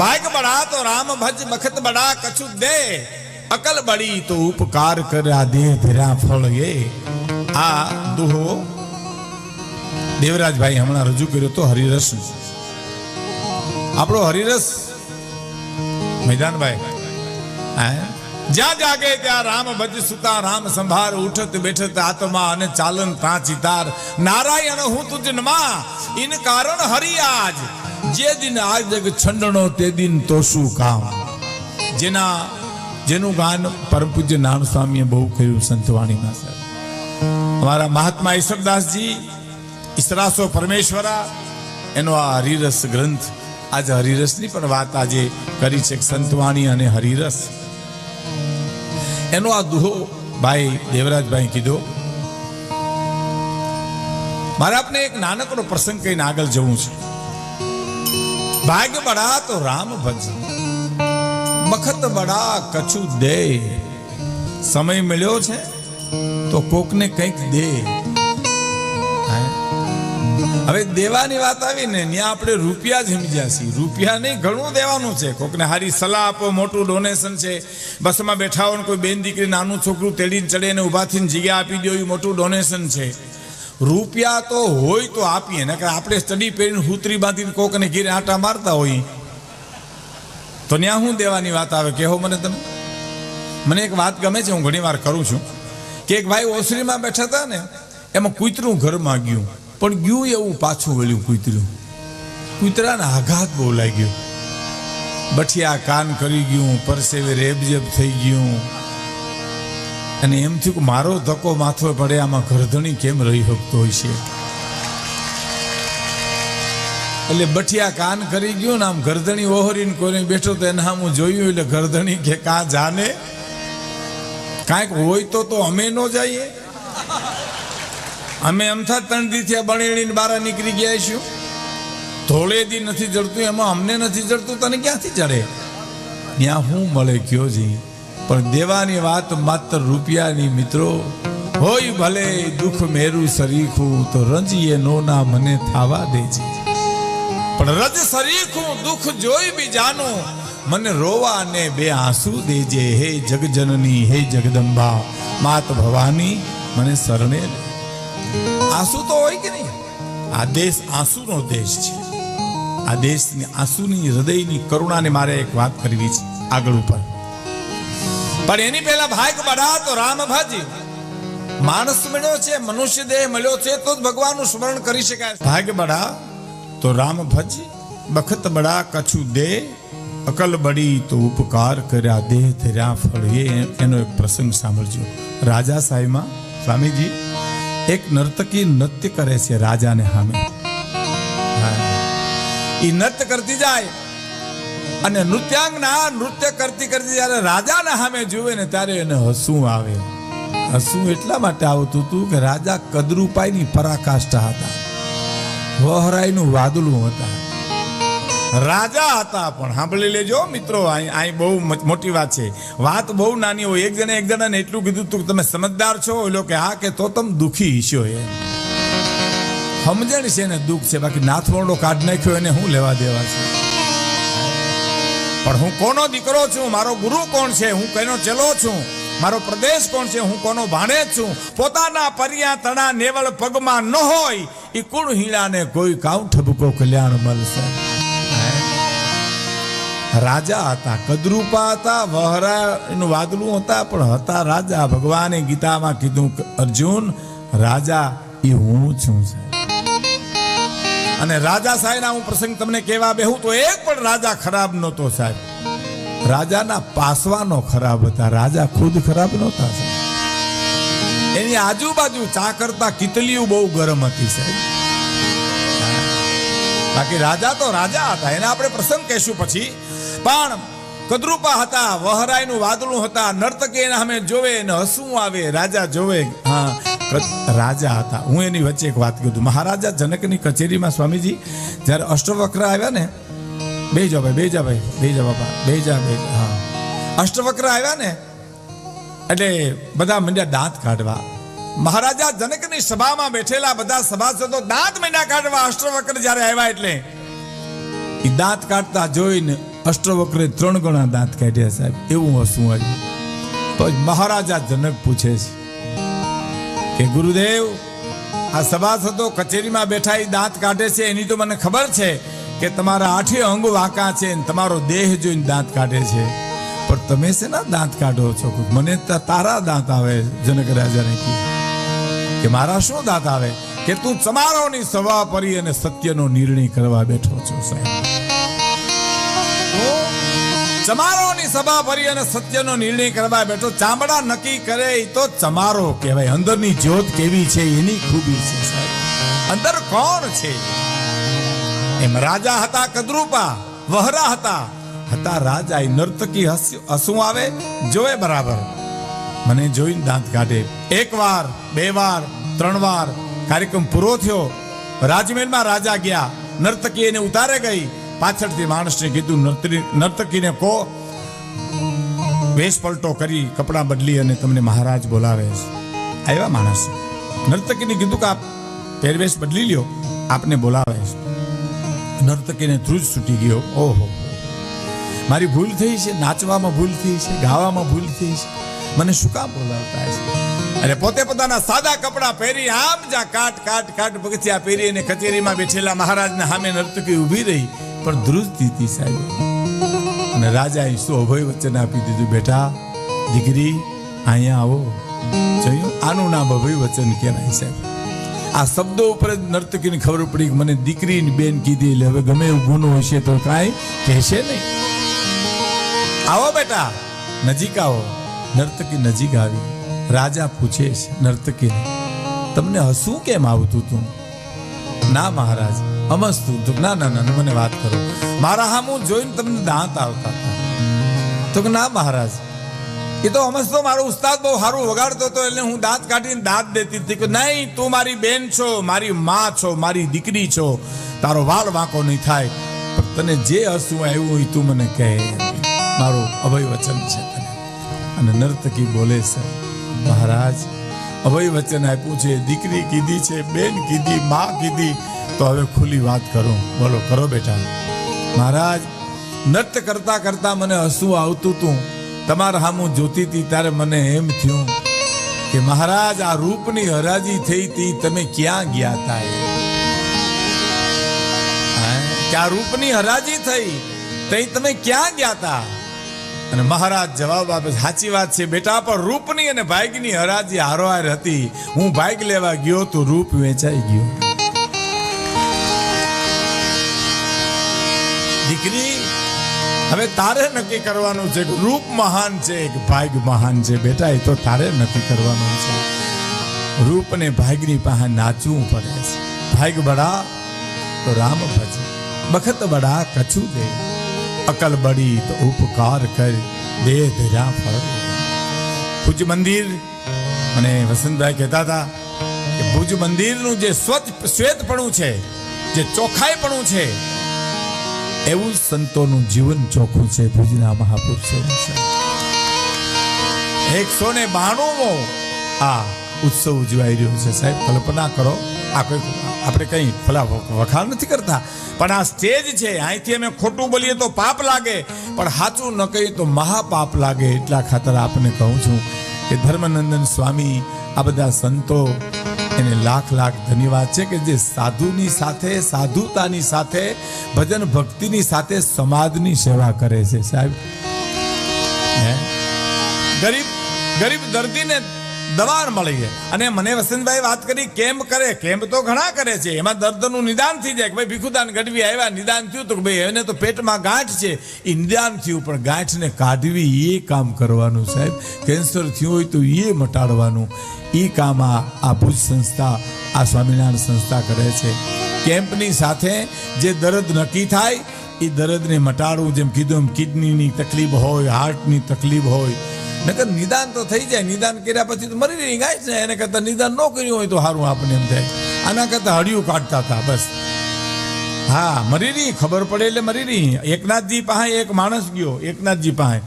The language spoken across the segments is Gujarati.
ભાગ બડા તો રામ ભજ બખત બડા કછુ દે. અકલ બડી તો ઉપકાર કર્યા દે ધીરા ફળ એ. આ દુહો દેવરાજભાઈ હમણાં રજૂ કર્યો તો હરિરસ. આપણો હરિરસ મેદાનભાઈ. જ્યાં જાગે ત્યાં રામ ભજ સુતા, રામ સંભાર ઉઠત બેઠત આત્મા અને ચાલન તાં ચિતાર નારાયણ હું તુજ નમા ઇન કારણ હરિ આજ. જે દિન આ જગ છંડણો તે દિન તો શું કામ. જેના, જેનું ગાન પરમ પૂજ્ય નામ સ્વામીએ બહુ કહ્યું સંતવાણીના સર અમારા મહાત્મા ઈશ્વરદાસજી ઈસરાસો પરમેશ્વરા, એનો આ હરિરસ ગ્રંથ, આજે હરિરસની પણ વાત આજે કરી છે સંતવાણી અને હરિરસ. એનો આ દુહો ભાઈ દેવરાજભાઈ કીધો. મારે આપને એક નાનકડો પ્રસંગ કહીને આગળ જવું છે. ભાગ્ય બડા તો રામ ભજ. મખત બડા કછુ દે. સમય મળ્યો છે તો કોકને કંઈક દે. હવે દેવાની વાત આવી ને ત્યાં આપણે રૂપિયા જ સમજ્યા છીએ. રૂપિયા નહીં, ઘણું દેવાનું છે. કોકને હારી સલાહ આપો, મોટું ડોનેશન છે. બસમાં બેઠા હોય કોઈ બેન દીકરી, નાનું છોકરું તેડીને ચડે ને ઊભા જગ્યા આપી દો મોટું ડોનેશન છે. રૂપિયા તો હોય તો આપીએ ને કે આપણે સ્ટડી પહેરીને હુતરી બાંધીને કોકને ઘીરે આટા મારતા હોય. તો ત્યાં શું દેવાની વાત આવે? કહો મને તમે? મને એક વાત ગમે છે, હું ઘણી વાર કરું છું, કે એક ભાઈ ઓસરીમાં બેઠા હતા ને, એમાં કૂતરું ઘરમાં ગયું પણ ગયું એવું પાછું વળ્યું કૂતરું. કૂતરાને આઘાત બહુ લાગ્યો. બઠિયા કાન કરી ગયું, પરસેવે રેબજેબ થઈ ગયું. અને એમ થયું કે મારો ધક્કો માથો પડે, આમાં ગરધણી કેમ રહી શકતો હોય છે? એટલે બઠિયા કાન કરી ગયું ને આમ ઘરધણી ઓહરીને કોઈને બેઠો તો એના હું જોયું, એટલે ઘરધણી કે કા જાને? કાંઈક હોય તો તો અમે ન જઈએ. અમે અમથા ત્રણ દીથી થયા બણેડીને બહાર નીકળી ગયા છું ધોળે દી નથી જડતું, એમાં અમને નથી જડતું, તને ક્યાંથી જડે? ત્યાં હું મળે કયો જી? પણ દેવાની વાત માત્ર રૂપિયાની મિત્રો. હોય ભલે દુઃખ મેરું સરીખું તો રંજીએ નો ના મને થાવા દેજે પણ રજ સરીખું દુઃખ જોઈ બી જાનો મને રોવા ને બે આંસુ દેજે હે જગજનની, હે જગદંબા, માત ભવાની મને શરણે આંસુ તો હોય કે નહીં? આ દેશ આંસુનો દેશ છે. આ દેશની આંસુની, હૃદયની કરુણાને મારે એક વાત કરવી છે, આગળ ઉપર. પણ એની પહેલા ભાગ બડા તો રામ ભાજી. માણસ મળ્યો છે, મનુષ્ય દેહ મળ્યો છે, તો જ ભગવાનનું સ્મરણ કરી શકાય. ભાગ બડા તો રામ ભજ, બખત બડા કછુ દે, અકલ બડી તો ઉપકાર કર્યા, દેહ ધર્યા ફળ. એ એનો એક પ્રસંગ સાંભળજો. રાજા સાહેબમાં, સ્વામીજી, એક નર્તકી નૃત્ય કરે છે રાજાને સામે. એ નૃત્ય કરતી જાય અને નૃત્યાંગના નૃત્ય કરતી કરતી જ્યારે રાજાના સામે જુએ ને ત્યારે એને હસવું આવે. હસવું એટલા માટે આવતું હતું કે રાજા કદરૂપાઈની પરાકાષ્ઠા હતા. વહરાઈનું વાદળું હતા. રાજા હતા પણ, સાંભળી લેજો મિત્રો અહીં બહુ મોટી વાત છે. વાત બહુ નાની હોય, એક જણે એક જણાને એટલું કીધું તું તમે સમજદાર છો, ઓલો કે હા કે તો તમે દુઃખી ઈશો એ સમજણ છે ને દુઃખ છે, બાકી નાથવરડો કાઢ નાખ્યો એને હું લેવા દેવા છે? પણ હું કોનો દીકરો છું? મારો ગુરુ કોણ છે? હું કોનો ચેલો છું? મારો પ્રદેશ કોણ છે? હું કોનો ભાણેજ છું? પોતાના પરિયા તણા નેવળ પગમાં ન હોય એ કુળ હીણાને કોઈ કાઉ ઠબકો કલ્યાણ મળશે. રાજા હતા, કદરૂપા હતા વહરા એનું વાદળું હતા, પણ હતા રાજા. ભગવાને ગીતામાં કીધું અર્જુન, રાજા એ હું છું અને રાજા સાહેબના હું પ્રસંગ તમને કહેવા બેહું તો એક પણ રાજા ખરાબ નહોતો સાહેબ. રાજાના પાસવાનો ખરાબ હતા, રાજા ખુદ ખરાબ નહોતા સાહેબ. એની આજુબાજુ ચા કરતા કિતલીઓ બહુ ગરમ હતી સાહેબ. બાકી રાજા તો રાજા હતા, એને આપણે પ્રસંગ કહેશું પછી. પણ કદરૂપા હતા, વહરાયનું વાદળું હતા, નર્તકી એના અમે જોવે ને હસવું આવે, રાજા જોવે, હા. રાજા હતા. હું એની વચ્ચે એક વાત કીધું મહારાજા જનકની કચેરીમાં સ્વામીજી, જ્યારે અષ્ટવક્ર આવ્યા ને બે જા ભાઈ બે જા ભાઈ બે જા બાપા બે જા બે હા. અષ્ટવક્ર આવ્યા ને, એટલે બધા મંડ્યા દાંત કાઢવા. મહારાજા જનકની સભામાં બેઠેલા બધા સભાસદો દાંત મંડ્યા કાઢવા અષ્ટવક્ર જ્યારે આવ્યા એટલે એ દાંત કાઢતા જોઈને અષ્ટવક્રે ત્રણ ગણા દાંત કાઢ્યા સાહેબ. એવું હસવું આવ્યું. મહારાજા જનક પૂછે છે કે ગુરુદેવ, આ સભાસદો કચેરીમાં બેઠા એ દાંત કાઢે છે, એની તો મને ખબર છે કે તમારા આઠે અંગ વાંકા છે તમારો દેહ જોઈને દાંત કાઢે છે. પણ તમે શેના દાંત કાઢો છો? મને તારા દાંત આવે, જનક રાજાને કે મારા શું દાંત આવે? કે તું તમારોની સભા પરી અને સત્યનો નિર્ણય કરવા બેઠો છો સાહેબ. ચમારોની સભા ભરી અને સત્યનો નિર્ણય કરવા બેઠો. ચામડા નક્કી કરે તો ચમારો કહેવાય. અંદરની જ્યોત કેવી છે એની ખૂબી છે અંદર કોણ છે? એમ રાજા હતા કદરૂપા, વહરા હતા. હતા રાજા એ નર્તકી હસવું આવે? જોવે બરાબર. મને જોઈને દાંત કાઢે. એક વાર, બે વાર, ત્રણ વાર કાર્યક્રમ પૂરો થયો. રાજમહેલમાં રાજા ગયા. નર્તકી એને ઉતારે ગઈ. પાછળથી માણસને કીધું, નર્તકી નર્તકીને કહો. વેશ પલટો કરી કપડાં બદલી અને તમને મહારાજ બોલાવે છે. આવ્યા માણસ. નર્તકીને કીધું કે, આપ પહેરવેશ બદલી લ્યો, આપને બોલાવે છે. નર્તકીને ધ્રુજ છૂટી ગયો. ઓહો. મારી ભૂલ થઈ છે, નાચવામાં ભૂલ થઈ છે, ગાવામાં ભૂલ થઈ છે. મને શું કામ બોલાવતા છે અને પોતે પોતાના સાદા કપડાં પહેરી આમ જા કાટ કાટ કાટ પગથિયા પહેરી અને કચેરીમાં બેઠેલા મહારાજના સામે નર્તકી ઊભી રહી. પણ ધ્રુજ દીધી સાહેબ. અને રાજાએ શું અભય વચન આપી દીધું, બેટા, દીકરી, અહીંયા આવો. જોયું? આનું નામ અભય વચન કહેવાય સાહેબ. આ શબ્દો ઉપર જ નર્તકીને ખબર પડી મને દીકરીની બેન કીધી, એટલે હવે ગમે એવું ગુનો હશે તો કાંઈ કહેશે નહીં. આવો બેટા, નજીક આવો. નર્તકી નજીક આવી. રાજા પૂછે છે નર્તકીને, તમને હસવું કેમ આવતું તું? ના મહારાજ અમસ્તું, તો ના ના ના મને વાત કરો. મારા હામું જોઈને તમને દાંત આવતા તો કે ના, મહારાજ, એ તો અમસ્તો મારો ઉસ્તાદ બહુ સારું વગાડતો હતો, એટલે હું દાંત કાઢીને દાંત દેતી હતી કે નહીં, તું મારી બેન છો, મારી માં છો, મારી દીકરી છો, તારો વાળ વાંકો નહીં થાય. તને જે હસવું આવ્યું હોય તું મને કહે. મારું અભય વચન છે તને. અને નર્તકી બોલે છે મહારાજ અભય વચન આપ્યું છે, દીકરી કીધી છે, બેન કીધી, માં કીધી તો હવે ખુલ્લી વાત કરો. બોલો, કરો બેટા. મહારાજ, નૃત્ય કરતા કરતા મને હસવું આવતું હતું તમારા હામું જોતી હતી ત્યારે મને એમ થયું કે મહારાજ, આ રૂપની હરાજી થઈ હતી તમે ક્યાં ગયા હતા આ રૂપની હરાજી થઈ, તઈ તમે ક્યાં ગયા હતા અને મહારાજ જવાબ આપે સાચી વાત છે બેટા, પણ રૂપની અને ભાગ્યની હરાજી હારોહાર હતી. હું ભાગ લેવા ગયો તો રૂપ વેચાઈ ગયો. દીકરી, હવે તારે નક્કી કરવાનું છે, રૂપ મહાન છે કે ભાગ મહાન છે. બેટા, એ તો તારે નક્કી કરવાનું છે. રૂપ ને ભાગની પાસે નાચવું પડે છે. ભાગ બડા તો રામ ભજે. બખત બડા કછું દે. અકલ બડી તો ઉપકાર કર. દે ધરા ફળ. ભુજ મંદિર, મને વસંતભાઈ કહેતા હતા કે ભુજ મંદિરનું જે સ્વચ્છ શ્વેતપણું છે, જે ચોખ્ખાઈપણું છે એવું સંતોનું જીવન ચોખ્ખું છે ભુજના મહાપુરુષો એકસો ને બાણુંમો આ ઉત્સવ ઉજવાઈ રહ્યો છે સાહેબ. કલ્પના કરો, આ કોઈ આપણે કંઈ ભલા વખાણ નથી કરતા, પણ આ સ્ટેજ છે, અહીંથી અમે ખોટું બોલીએ તો પાપ લાગે, પણ સાચું ન કહીએ તો મહાપાપ લાગે, એટલા ખાતર આપને કહું છું કે ધર્મનંદન સ્વામી, આ બધા સંતો એને લાખ લાખ ધન્યવાદ છે કે જે સાધુની સાથે, સાધુતાની સાથે, ભજન ભક્તિની સાથે સમાજની સેવા કરે છે સાહેબ? ગરીબ ગરીબ દર્દીને દવા મળી છે અને મને વસંતભાઈ વાત કરી કેમ્પ કરે કેમ્પ તો ઘણા કરે છે. એમાં દર્દનું નિદાન થઈ જાય કે ભાઈ ભીખુદાન ગઢવી આવ્યા, નિદાન થયું તો કે ભાઈ એને તો પેટમાં ગાંઠ છે. એ નિદાન થયું, પણ ગાંઠને કાઢવી એ કામ કરવાનું સાહેબ. કેન્સર થયું હોય તો એ મટાડવાનું. એ કામ આ આ ભુજ સંસ્થા, આ સ્વામિનારાયણ સંસ્થા કરે છે. કેમ્પની સાથે જે દર્દ નક્કી થાય એ દર્દને મટાડવું, જેમ કીધું એમ કિડનીની તકલીફ હોય, હાર્ટની તકલીફ હોય નકર નિદાન તો થઈ જાય, નિદાન કર્યા પછી તો મરી રહી, ગાય છે. એને કરતા નિદાન ન કર્યું હોય તો સારું આપણને એમ થાય. આના કરતા હળિયું કાઢતા હતા, બસ. હા, મરી રહી, ખબર પડે એટલે મરી રહી. એકનાથજી પાસે એક માણસ ગયો, એકનાથજી પાસે.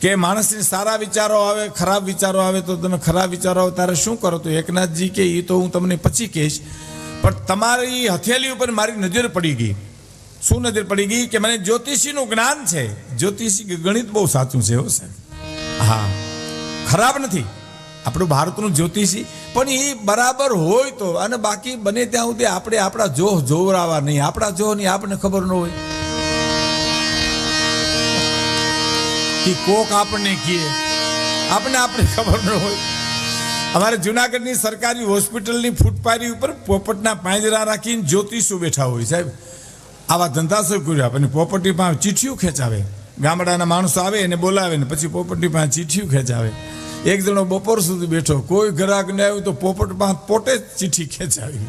કે માણસને સારા વિચારો આવે, ખરાબ વિચારો આવે, તો તમે ખરાબ વિચારો આવે, તારે શું કરો? તો એકનાથજી કે એ તો હું તમને પછી કહીશ. પણ તમારી હથેલી ઉપર મારી નજર પડી ગઈ. શું નજર પડી ગઈ? કે મને જ્યોતિષીનું જ્ઞાન છે. જ્યોતિષી ગણિત બહુ સાચું છે એવું સાહેબ. હા. ખરાબ નથી. આપણું ભારતનું જ્યોતિષી. પણ એ બરાબર હોય તો. અને બાકી બને ત્યાં સુધી આપણે આપણા જોહ જોવરાવા નહીં. આપણા જોહની આપણને ખબર ન હોય. એ કોક આપણને કહે. આપણને આપણે ખબર ન હોય. અમારે જુનાગઢની સરકારી હોસ્પિટલની ફૂટપારી ઉપર પોપટના પાંજરા રાખીને જ્યોતિષો બેઠા હોય સાહેબ. આવા ધંધા શું કર્યા. આપણને પોપટી પાસે ચીઠીઓ ખેંચાવે. ગામડાના માણસો આવે એને બોલાવે ને પછી પોપટની પાસે ચીઠીઓ ખેંચાવે. એક જણો બપોર સુધી બેઠો, કોઈ ગ્રાહક ને આવ્યું તો પોપટ પાસે પોતે જ ચીઠી ખેંચાવી.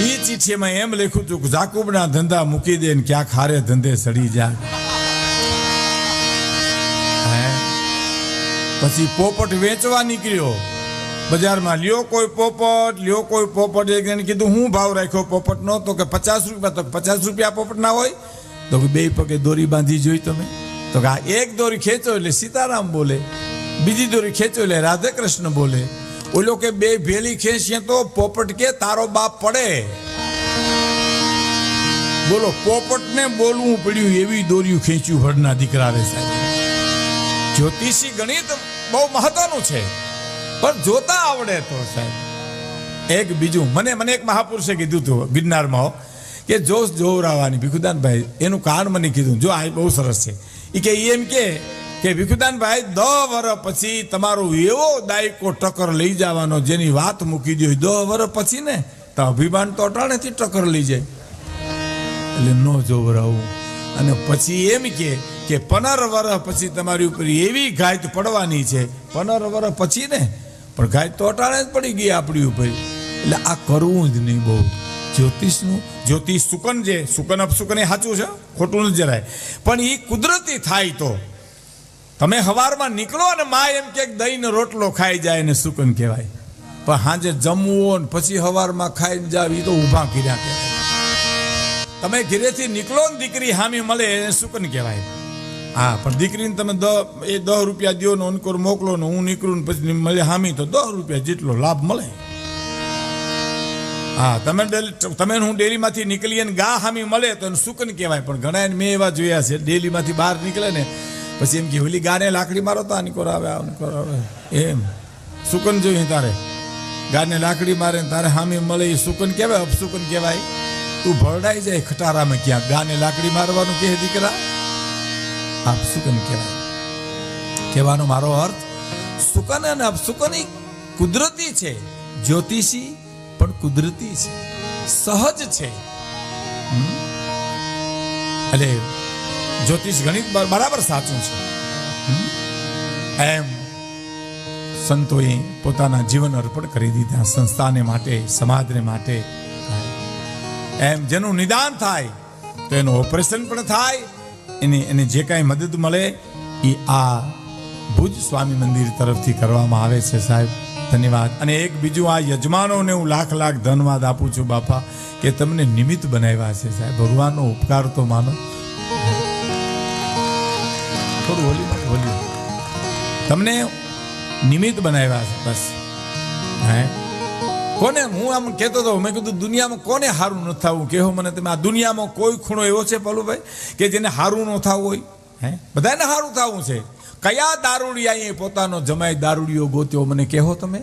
એ ચીઠીમાં એમ લખ્યું હતું કે જાકુબના ધંધા મૂકી દે ને ક્યાંક હારે ધંધે સડી જાય. પછી પોપટ વેચવા નીકળ્યો. બજારમાં લ્યો કોઈ પોપટ, લ્યો કોઈ પોપટ. એક જણે કીધું, હું ભાવ રાખ્યો પોપટનો? તો કે પચાસ રૂપિયા, તો પચાસ રૂપિયા પોપટના હોય? તો બે પગે દોરી બાંધી જોઈ તમે? તો કે આ એક દોરી ખેંચો એટલે સીતારામ બોલે, બીજી દોરી ખેંચો એટલે રાધે કૃષ્ણ બોલે. ઓલો કે બે ભેલી ખેંચીએ તો પોપટ કે તારો બાપ પડે. બોલો, પોપટને બોલવું પડ્યું એવી દોરીયું ખેંચ્યું ભરના દીકરા સાહેબ. જ્યોતિષી ગણિત બહુ મહત્વનું છે, પણ જોતા આવડે તો સાહેબ. એક બીજું, મને મને એક મહાપુરુષે કીધું હતું ગિરનારમાં કે જોશ જોવરાવાની ભીખુદાનભાઈ, એનું કારણ મને કીધું. જો આ બહુ સરસ છે. એ કે એમ કે કે ભીખુદાનભાઈ, દહ વર્ષ પછી તમારો એવો દાયકો ટક્કર લઈ જવાનો જેની વાત મૂકી દો દહ વર્ષ પછી ને, તો અભિમાન તો અટાણેથી ટક્કર લઈ જાય. એટલે ન જોવરાવું. અને પછી એમ કે કે પંદર વર્ષ પછી તમારી ઉપર એવી ઘાયત પડવાની છે, પંદર વર્ષ પછી ને, પણ ઘાયત તો અટાણે જ પડી ગઈ આપણી ઉપર. એટલે આ કરવું જ નહીં બહુ. જ્યોતિષનું જ્યોતિષ સુકન જે, સુકન અપસુકન એ સાચું છે? ખોટું નથી જરાય. પણ એ કુદરતી થાય તો. તમે હવારમાં નીકળો અને મા એમ કે દહીં ને રોટલો ખાઈ જાય ને સુકન કહેવાય. પણ સાંજે જમવો ને પછી હવારમાં ખાઈને જાવ એ તો ઊભા કર્યા કહેવાય. તમે ઘરેથી નીકળો ને દીકરી હામી મળે એને સુકન કહેવાય. હા, પણ દીકરીને તમે દ, એ દસ રૂપિયા દો ને અનકોર મોકલો ને હું નીકળું ને પછી મળે હામી તો દસ રૂપિયા જેટલો લાભ મળે. હા, તમે તમે હું ડેરીમાંથી નીકળીએ ને ગા હામી મળે તો એને સુકન કહેવાય. પણ ઘણા મેં એવા જોયા છે ડેલીમાંથી બહાર નીકળે ને પછી એમ કે, ઓલી ગાને લાકડી મારો તો આની કોર આવે, આની કોર આવે. એમ. સુકન જોઈએ તારે? ગાને લાકડી મારે તારે હામી મળે એ સુકન કહેવાય, અપસુકન કહેવાય. તું ભરડાઈ જાય ખટારામાં ક્યાં? ગાને લાકડી મારવાનું કહે દીકરા? અપસુકન કહેવાય. કહેવાનો મારો અર્થ, સુકન અને અપસુકન કુદરતી છે, જ્યોતિષી પણ કુદરતી છે. સહજ છે? એટલે જ્યોતિષ ગણિત બરાબર સાચું છે. એમ સંતોએ પોતાના જીવન અર્પણ કરી દીધા સંસ્થાને માટે, સમાજને માટે. એમ જેનું નિદાન થાય, તો એનું ઓપરેશન પણ થાય. એને એને જે કાંઈ મદદ મળે, એ આ ભુજ સ્વામી મંદિર તરફથી કરવામાં આવે છે સાહેબ. ધન્યવાદ. અને એક બીજું આ યજમાનોને હું લાખ લાખ ધન્યવાદ આપું છું બાપા, કે તમને નિમિત્ત બનાવ્યા છે સાહેબ. ભગવાનનો ઉપકાર તો માનો. થોડું હોલી હોલી તમને નિમિત્ત બનાવ્યા છે, બસ. હે? કોને? હું આમ કહેતો હતો મેં કીધું, દુનિયામાં કોને સારું ન થવું? કેવો મને તમે, આ દુનિયામાં કોઈ ખૂણો એવો છે, પલુભાઈ, કે જેને સારું ન થવું હોય? હે? બધાને સારું થવું છે. કયા દારૂડિયાએ પોતાનો જમાઈ દારૂડિયો ગોત્યો મને કહો તમે?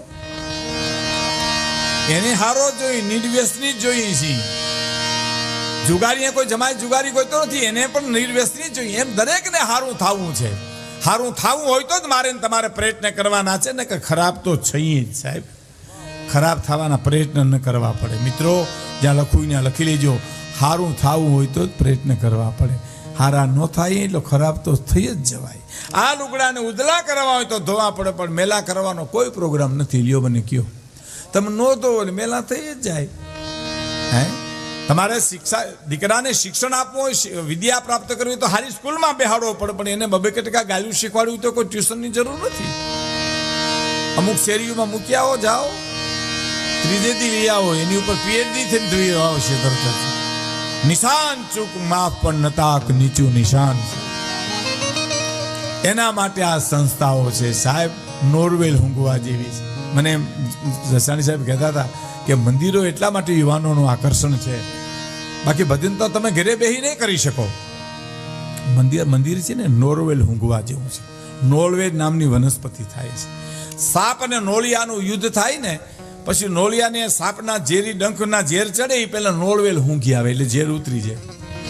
એને હારો જોઈ, નિર્વ્યસની જોઈએ છે. જુગારીએ કોઈ જમાય જુગારી કોઈ તો નથી, એને પણ નિર્વ્યસની જોઈએ એમ દરેકને સારું થવું છે. સારું થવું હોય તો જ મારે તમારે પ્રયત્ન કરવાના છે ને કે ખરાબ તો છે જ સાહેબ. ખરાબ થવાના પ્રયત્ન ન કરવા પડે. મિત્રો, જ્યાં લખવું ત્યાં લખી લેજો. સારું થવું હોય તો જ પ્રયત્ન કરવા પડે. હારા ન થાય, એટલો ખરાબ તો થઈ જ જવાય. આ લુગડાને ઉદલા કરવા હોય તો ધોવા પડે, પણ મેલા કરવાનો કોઈ પ્રોગ્રામ નથી. લ્યો મને કયો. તમે ન ધોવો ને મેલા થઈ જ જાય. હે? તમારે શિક્ષા, દીકરાને શિક્ષણ આપવું હોય વિદ્યા પ્રાપ્ત કરવી હોય તો સારી સ્કૂલમાં બેહાડવો પડે, પણ એને બબે ટકા ગાયું શીખવાડવું તો કોઈ ટ્યુશનની જરૂર નથી. અમુક શેરીઓમાં મૂકી આવો, જાઓ. ત્રીજેથી લઈ આવો, એની ઉપર પીએચડી થઈને જોઈ આવશે તરત જ નિશાન ચૂક માફ પણ નતાક નીચું નિશાન. એના માટે આ સંસ્થાઓ છે. સાહેબ, નોરવેલ હુંગવા જેવી છે. મને જસાણી સાહેબ કહેતા હતા કે મંદિરો એટલા માટે યુવાનોનું આકર્ષણ છે. બાકી ભજન તો તમે ઘરે બેહી નહીં કરી શકો. મંદિર મંદિર છે ને, નોરવેલ હુંગવા જેવું છે. નોળવેજ નામની વનસ્પતિ થાય છે. સાપ અને નોળિયાનું યુદ્ધ થાય ને પછી નોળિયાને સાપના ઝેરી ડંખના ઝેર ચડે એ પહેલાં નોળવેલ ઊંઘી આવે એટલે ઝેર ઉતરી જાય.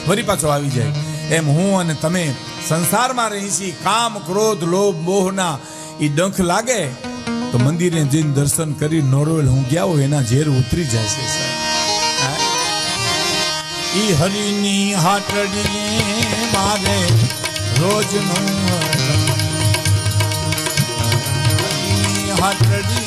ફરી પાછો આવી જાય. એમ હું અને તમે સંસારમાં રહી છીએ કામ, ક્રોધ, લોભ, મોહના એ ડંખ લાગે, તો મંદિરે જઈને દર્શન કરી નોળવેલ ઊંઘ્યા હોય એના ઝેર ઉતરી જાય છે ઈ હરિની હાટડીને મારે રોજ હાટડી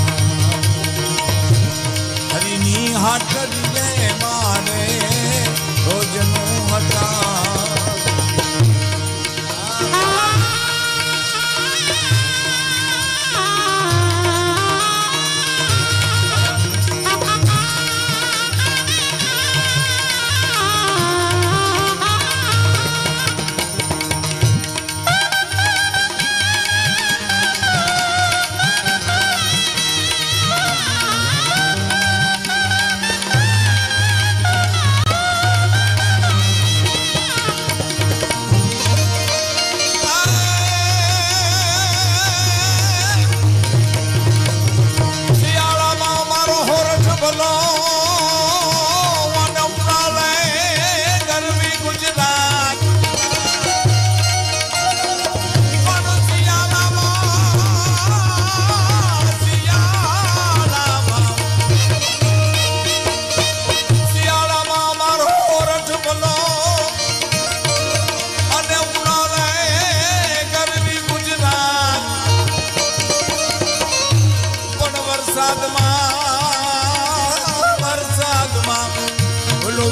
હરિની હાથ લે મારે રોજનું હતા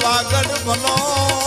પાગડ ભલો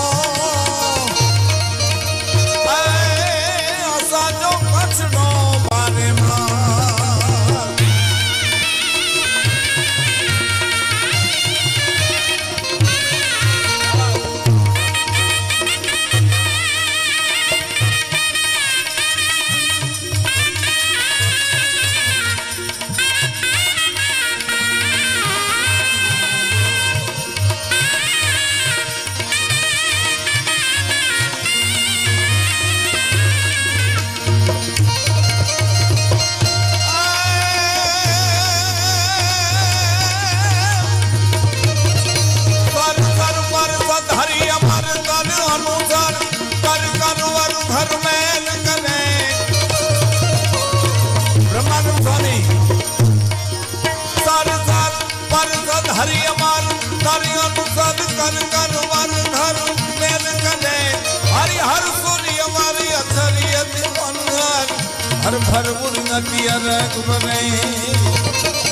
હર ભર નટિયર ગુમે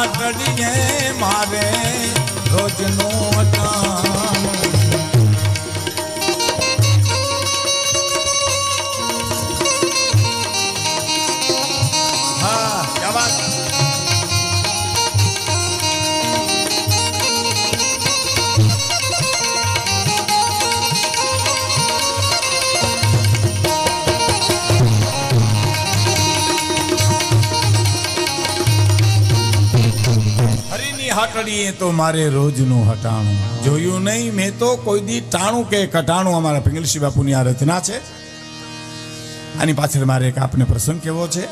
હાટડીએ મારે રોજનું હટાણું હરીની તો મારે રોજનું હટાણું. જોયું નહીં, મેં તો કોઈ દી ટાણું કે કટાણું અમારા પિંગલસિંહ બાપુની આ રચના છે. આની પાછળ મારે એક આપને પ્રસંગ કેવો છે?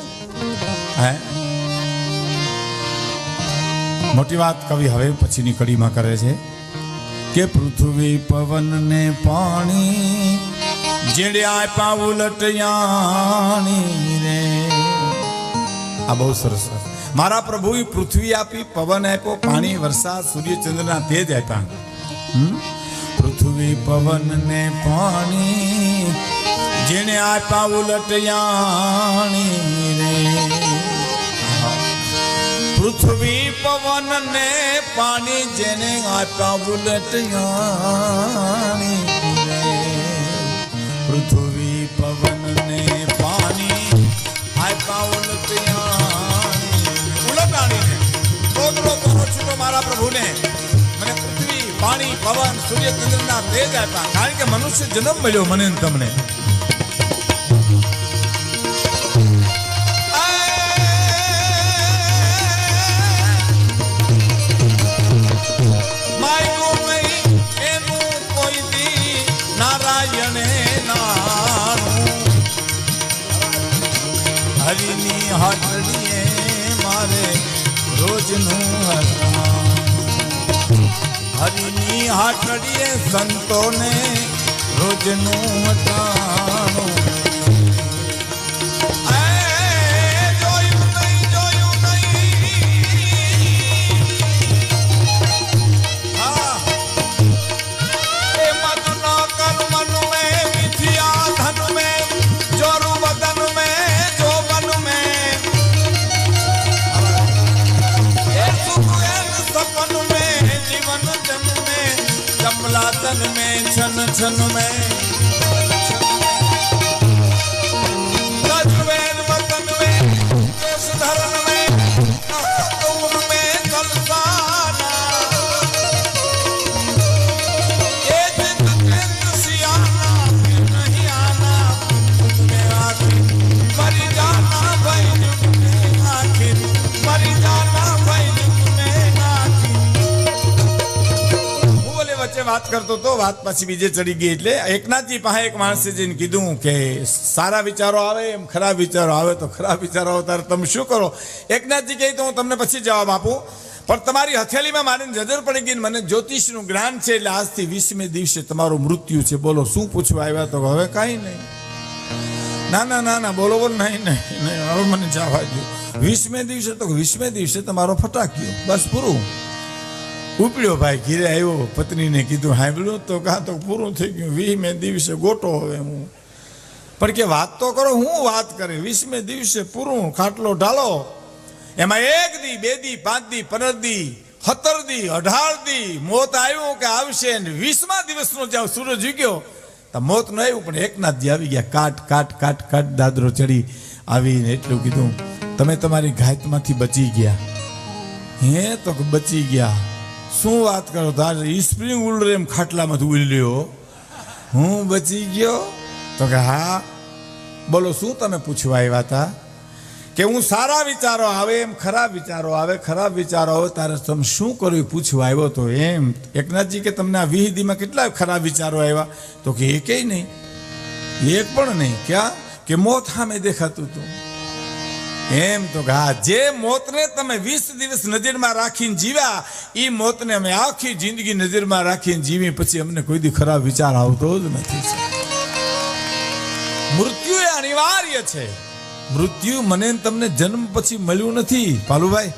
હે? મોટી વાત કવિ હવે પછીની કડીમાં કરે છે કે પૃથ્વી પવન ને પાણી, જેડ્યા આપ્યા ઉલટયાણી રે. આ બહુ સરસ છે. મારા પ્રભુએ પૃથ્વી આપી, પવન આપ્યો, પાણી, વરસાદ સૂર્યચંદ્રના તેજ આપ્યા. હમ? પૃથ્વી, પવન ને પાણી જેને આપ્યા ઉલટયાણી રે. પૃથ્વી, પવન ને પાણી જેને આપ્યા ઉલટયાણી રે. પૃથ્વી, પવન ને પાણી, આપ્યા ઉલટયાણી સ્તોત્રો કહો છું મારા પ્રભુને મને પૃથ્વી, પાણી, પવન, સૂર્ય, ચંદ્રના તેજ આપ્યા. કારણ કે મનુષ્ય જન્મ મળ્યો મને તમને. હરિની મારે રોજનું. હરિની હાટડીએ સંતોને રોજનું હટાણું. કમલા તન મેં છન છન વાત કરતો તો વાત પછી બીજે ચડી ગઈ એટલે એકનાથજી પાસે એક માણસે જઈને કીધું કે સારા વિચારો આવે, એમ ખરાબ વિચારો આવે તો ખરાબ વિચારો આવે ત્યારે તમે શું કરો? એકનાથજી કહે, તો હું તમને પછી જવાબ આપું. પણ તમારી હથેળીમાં મારી નજર પડી ગઈ મને જ્યોતિષનું જ્ઞાન છે એટલે આજથી વીસમે દિવસે તમારું મૃત્યુ છે. બોલો, શું પૂછવા આવ્યા તો હવે કાંઈ નહીં. ના ના ના ના, બોલો બોલો, નહીં નહીં નહીં, હવે મને જવા દો વીસમે દિવસે તો વીસમે દિવસે તમારો ફટાક્યો. બસ પૂરું. ઉપડ્યો ભાઈ ઘીરે આવ્યો, પત્નીને કીધું સાંભળ્યું તો કાં તો પૂરું થઈ ગયું, વીસમે દિવસે ગોટો હવે હું. પણ કે, વાત તો કરો, હું વાત કરે, વીસમે દિવસે પૂરું ખાટલો ઢાલો. એમાં એક દી, બે દી, પાંચ દી, પંદર દી, સત્તર દી, અઢાર દી, મોત આવ્યું કે આવશે ને વીસમા દિવસનો જ્યાં સૂરજ ઉગ્યો. તો મોત ન આવ્યું, પણ એકના જી આવી ગયા, કાટ કાટ કાટ કાટ, દાદરો ચડી આવીને એટલું કીધું, તમે તમારી ઘાતમાંથી બચી ગયા. હે? તો બચી ગયા. શું વાત કરો? તાર સ્પ્રિંગ ઉલરે એમ ખાટલામાંથી ઉલ્યો હું બચી ગયો? તો કે હા. બોલો, શું તમે પૂછવા આવ્યા હતા? કે હું સારા વિચારો આવે એમ ખરાબ વિચારો આવે, ખરાબ વિચારો આવે, તારે તમે શું કર્યું પૂછવા આવ્યો તો એમ. એકનાથજી કે તમને આ વિહિદીમાં કેટલા ખરાબ વિચારો આવ્યા? તો કે એકેય નહીં. એક પણ નહીં. ક્યાં? કે મોત સામે દેખાતું હતું. એમ તો હા, જે મોતને તમે વીસ દિવસ નજરમાં રાખીને જીવ્યા એ મોતને અમે આખી જિંદગી નજરમાં રાખીને જીવી, પછી અમને કોઈ દી ખરાબ વિચાર આવતો જ નથી. મૃત્યુ એ અનિવાર્ય છે. મૃત્યુ મને તમને જન્મ પછી મળ્યું નથી, પાલુભાઈ.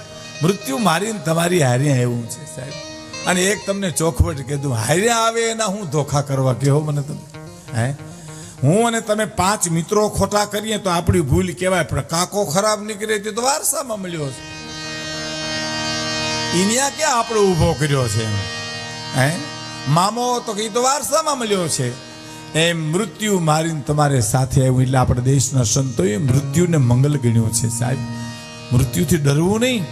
મૃત્યુ મારી તમારી હારે આવ્યું છે, સાહેબ. અને એક તમને ચોખવટ કીધું હારે આવે એના હું ધોખા કરવા કહો મને તમે? હે? હું અને તમે પાંચ મિત્રો ખોટા કરીએ તો આપણી ભૂલ કહેવાય, પણ કાકો ખરાબ નીકળે તે તો વારસામાં મળ્યો છે. ઇન્યા ક્યાં આપણો ઊભો કર્યો છે? હે? મામો તો કઈ તો વારસામાં મળ્યો છે. એમ મૃત્યુ મારીને તમારે સાથે આવ્યું એટલે આપણા દેશના સંતોએ મૃત્યુને મંગલ ગણ્યું છે સાહેબ. મૃત્યુથી ડરવું નહીં.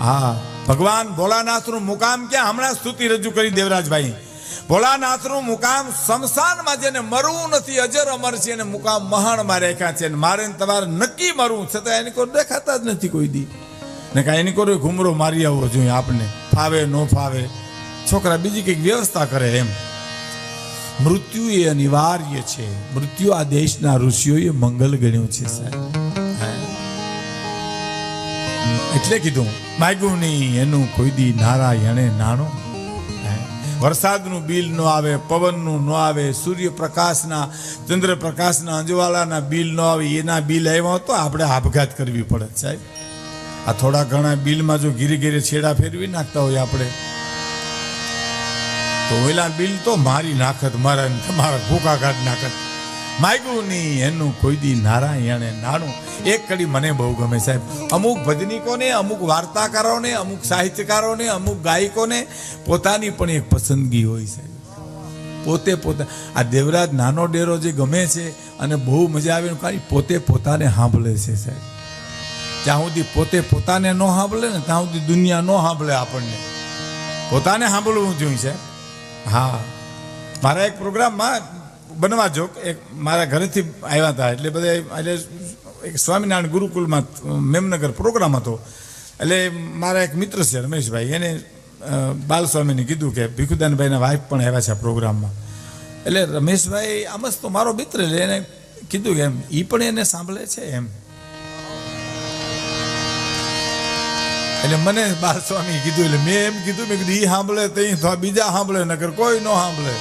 હા, ભગવાન ભોળાનાથનું મુકામ ક્યાં? હમણાં સ્તુતિ રજૂ કરી દેવરાજભાઈ. ભોળાનાથનું મુકામ શમશાનમાં જેને મરવું નથી, અજર અમર છે, એને મુકામ મહાણમાં રેખા છે મારે તમારે નક્કી મરવું છતાં એની કોઈ દેખાતા જ નથી કોઈ દી. ને કાંઈ એની કોઈ ઘુમરો મારી આવવો જોઈએ આપને. ફાવે, ન ફાવે. છોકરા બીજી કંઈક વ્યવસ્થા કરે એમ. મૃત્યુ એ અનિવાર્ય છે. મૃત્યુ આ દેશના ઋષિઓએ મંગલ ગણ્યું છે, સાહેબ. એટલે કીધું, માગ્યું નહીં, એનું કોઈ દી નારાયણે નાણું. વરસાદનું બિલ ન આવે, પવનનું ન આવે, સૂર્યપ્રકાશના, ચંદ્રપ્રકાશના, અંજવાળાના બિલ ન આવે, એના બિલ આવ્યા તો આપણે આપઘાત કરવી પડે સાહેબ. આ થોડા ઘણા બિલમાં જો ઘીરે ઘીરે છેડા ફેરવી નાખતા હોય આપણે. તો ઓલા બિલ તો મારી નાખત, મારા તમારા ભૂકા કાઢ નાખત. માગ્યું નહીં, એનું કોઈ દી નારાયણે નાણું. એક કડી મને બહુ ગમે સાહેબ. અમુક ભજનીકોને, અમુક વાર્તાકારોને, અમુક સાહિત્યકારોને, અમુક ગાયકોને પોતાની પણ એક પસંદગી હોય સાહેબ. પોતે પોતા, આ દેવરાજ નાનો ડેરો જે ગમે છે અને બહુ મજા આવે કાંઈ પોતે પોતાને સાંભળે છે સાહેબ. જ્યાં સુધી પોતે પોતાને ન સાંભળે ને, ત્યાં સુધી દુનિયા ન સાંભળે આપણને. પોતાને સાંભળવું જોઈએ છે હા. મારા એક પ્રોગ્રામમાં બનવા જોક એક મારા ઘરેથી આવ્યા હતા, એટલે બધા એટલે એક સ્વામિનારાયણ ગુરુકુલમાં મેમનગર પ્રોગ્રામ હતો. એટલે મારા એક મિત્ર છે, રમેશભાઈ, એને બાલસ્વામીને કીધું કે ભીખુદાનભાઈના વાઈફ પણ આવ્યા છે આ પ્રોગ્રામમાં. એટલે રમેશભાઈ આમસ તો મારો મિત્ર એટલે એને કીધું કે એમ એ પણ એને સાંભળે છે એમ. એટલે મને બાલસ્વામી કીધું, એટલે મેં એમ કીધું, મેં કીધું એ સાંભળે તો બીજા સાંભળે નગર કોઈ ન સાંભળે.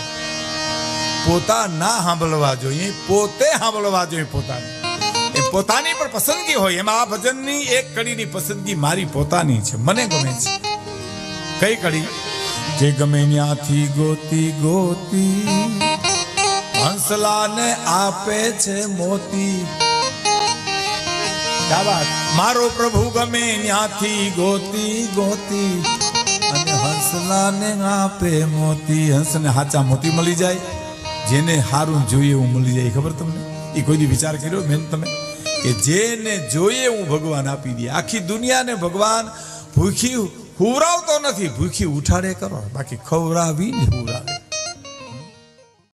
પોતા ના સાંભળવા જોઈએ, પોતે સાંભળવા જોઈએ પોતાને. એ પોતાની પણ પસંદગી હોય, એમાં આ ભજનની એક કડીની પસંદગી મારી પોતાની છે, મને ગમે છે. કઈ કડી? જે ગમે ત્યાંથી ગોતી ગોતી, હંસલાને આપે છે મોતી. મારો પ્રભુ ગમે ત્યાંથી ગોતી ગોતી, અને હંસલાને આપે મોતી. હંસને હાચા મોતી મળી જાય. જેને હારું જોઈએ હું મળી જાય, ખબર તમને? એ કોઈ વિચાર કર્યો? બેન તમે કે જેને જોઈએ હું ભગવાન આપી દે. આખી દુનિયાને ભગવાન ભૂખી હુવરાવતો નથી, ભૂખી ઉઠાડે કરો. બાકી ખવરાવી ને હુવરાવે.